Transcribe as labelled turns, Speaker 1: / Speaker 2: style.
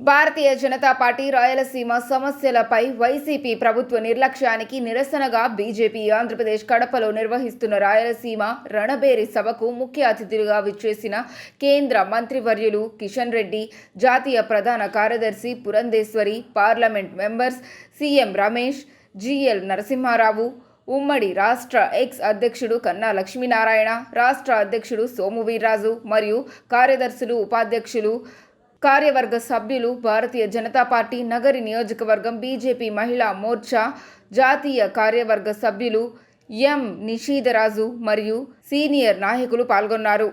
Speaker 1: Bharatiya Janata party Rayalaseema సమస్యలపై YCP ప్రభుత్వ నిర్లక్ష్యానికి నిరసనగా బీజేపీ ఆంధ్రప్రదేశ్ కడపలో నిర్వహిస్తున్న రాయలసీమ రణబేరి సభకు ముఖ్య అతిథులుగా విచ్చేసిన కేంద్ర మంత్రివర్యులు కిషన్ రెడ్డి జాతీయ ప్రధాన కార్యదర్శి Purandeswari parliament members CM Ramesh G L Narasimha Rao ఉమ్మడి రాష్ట్ర ఎక్స్ అధ్యక్షుడు కన్నా లక్ష్మీనారాయణ రాష్ట్ర అధ్యక్షుడు సోము వీర్రాజు మరియు కార్యదర్శులు ఉపాధ్యక్షులు కార్యవర్గ సభ్యులు భారతీయ జనతా పార్టీ నగరి నియోజకవర్గం బీజేపీ మహిళా మోర్చా జాతీయ కార్యవర్గ సభ్యులు ఎం నిషీధరాజు మరియు సీనియర్ నాయకులు పాల్గొన్నారు.